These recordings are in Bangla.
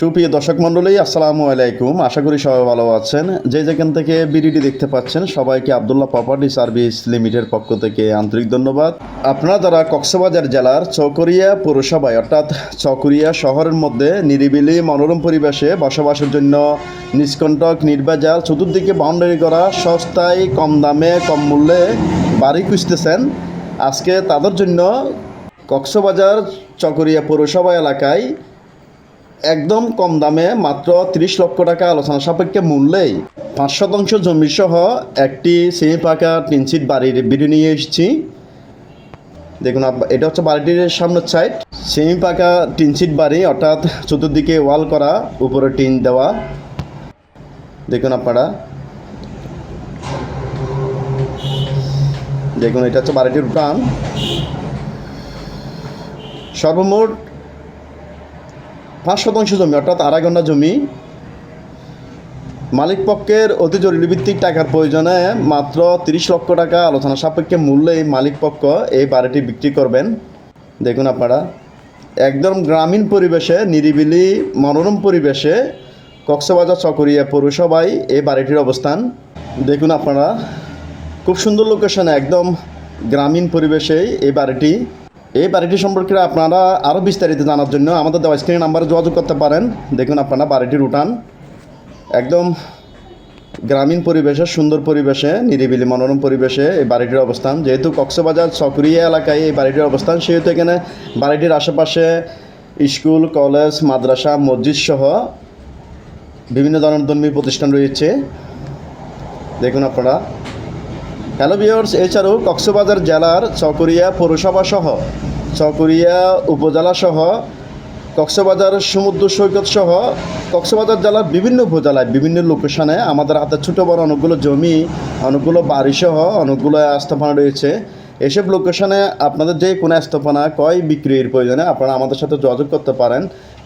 সুপ্রিয় দর্শক মণ্ডলী, আসসালামু আলাইকুম। আশা করি সবাই ভালো আছেন। যে যেখান থেকে বিডিডি দেখতে পাচ্ছেন, সবাইকে আবদুল্লাহ প্রপার্টি সার্ভিস লিমিটেড পক্ষ থেকে আন্তরিক ধন্যবাদ। আপনারা যারা কক্সবাজার জেলার চকরিয়া পৌরসভায়, অর্থাৎ চকরিয়া শহরের মধ্যে নিরিবিলি মনোরম পরিবেশে বসবাসের জন্য নিষ্কণ্টক নির্বাজাল চতুর্দিকে বাউন্ডারি করা, সস্তায়, কম দামে, কম মূল্যে বাড়ি খুঁজতেছেন, আজকে তাদের জন্য কক্সবাজার চকরিয়া পৌরসভা এলাকায় একদম কম দামে মাত্র 30 লক্ষ টাকা আলোচনা সাপেক্ষে মূল্যেই। পাঁচ শতাংশ জমি সহ একটি সেমি পাকা টিনসিট বাড়ির ভিডিও নিয়ে এসেছি। দেখুন এটা হচ্ছে বাড়িটির সামনের সাইড সেমি পাকা টিনসিট বাড়ি, অর্থাৎ চতুর্দিকে ওয়াল করা, উপরে টিন দেওয়া। দেখুন আপনারা। দেখুন, এটা হচ্ছে বাড়িটির প্রাণ। সর্বমোট পাঁচ শতাংশ জমি, অর্থাৎ আড়াই ঘণ্টা জমি, মালিক পক্ষের অতি জরুরি ভিত্তিক টাকার প্রয়োজনে মাত্র তিরিশ লক্ষ টাকা আলোচনা সাপেক্ষে মূল্যেই মালিক পক্ষ এই বাড়িটি বিক্রি করবেন। দেখুন আপনারা, একদম গ্রামীণ পরিবেশে, নিরিবিলি, মনোরম পরিবেশে কক্সবাজার, চকরিয়া পৌরসভায় এই বাড়িটির অবস্থান। দেখুন আপনারা, খুব সুন্দর লোকেশনে একদম গ্রামীণ পরিবেশেই এই বাড়িটি এই বাড়িটি সম্পর্কে আপনারা আরও বিস্তারিত জানার জন্য আমাদের দেওয়া স্ক্রিন নাম্বারে যোগাযোগ করতে পারেন। দেখুন আপনারা বাড়িটির উঠান। একদম গ্রামীণ পরিবেশে, সুন্দর পরিবেশে, নিরিবিলি মনোরম পরিবেশে এই বাড়িটির অবস্থান। যেহেতু কক্সবাজার চকরিয়া এলাকায় এই বাড়িটির অবস্থান, সেহেতু এখানে বাড়িটির আশেপাশে স্কুল, কলেজ, মাদ্রাসা, মসজিদ সহ বিভিন্ন ধরনের ধর্মীয় প্রতিষ্ঠান রয়েছে। দেখুন আপনারা। হ্যালো ভিওর্স এছাড়াও কক্সবাজার জেলার চকরিয়া পৌরসভা সহ চকরিয়া উপজেলা সহ, কক্সবাজার সমুদ্র সৈকত সহ, কক্সবাজার জেলার বিভিন্ন উপজেলায়, বিভিন্ন লোকেশনে আমাদের হাতে ছোটো বড় অনেকগুলো জমি, অনেকগুলো বাড়ি সহ অনেকগুলো স্থাপনা রয়েছে। এসব লোকেশনে আপনাদের যে কোনো স্থাপনা কয় বিক্রির প্রয়োজনে আপনারা আমাদের সাথে যোগাযোগ করতে পারেন।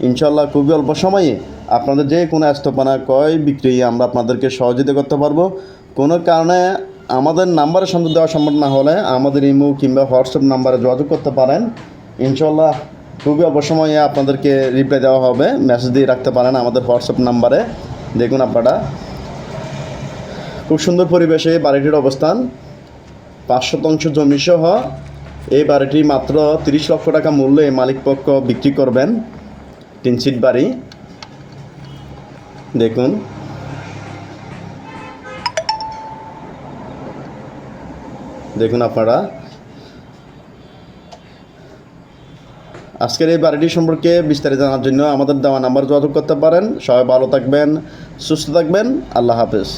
ইনশাল্লাহ খুবই অল্প সময়ে আপনাদের যে কোনো স্থাপনা কয় বিক্রি আমরা আপনাদেরকে সহযোগিতা করতে পারব। কোনো কারণে আমাদের নাম্বারে সন্ধান দেওয়া সম্ভব না হলে আমাদের ইমো কিংবা হোয়াটসঅ্যাপ নাম্বারে যোগাযোগ করতে পারেন। ইনশাল্লাহ খুবই অল্প সময়ে আপনাদেরকে রিপ্লাই দেওয়া হবে। মেসেজ দিয়ে রাখতে পারেন আমাদের হোয়াটসঅ্যাপ নাম্বারে। দেখুন আপনারা। খুব সুন্দর পরিবেশে বাড়িটির অবস্থান। পাঁচ শতাংশ জমি সহ এই বাড়িটি মাত্র তিরিশ লক্ষ টাকা মূল্যে মালিক পক্ষ বিক্রি করবেন। তিন সিট বাড়ি। দেখুন। দেখুন আপনারা। আজকের এই বাড়িটি সম্পর্কে বিস্তারিত জানার জন্য আমাদের দেওয়া নাম্বার যোগাযোগ করতে পারেন। সবাই ভালো থাকবেন, সুস্থ থাকবেন। আল্লাহ হাফেজ।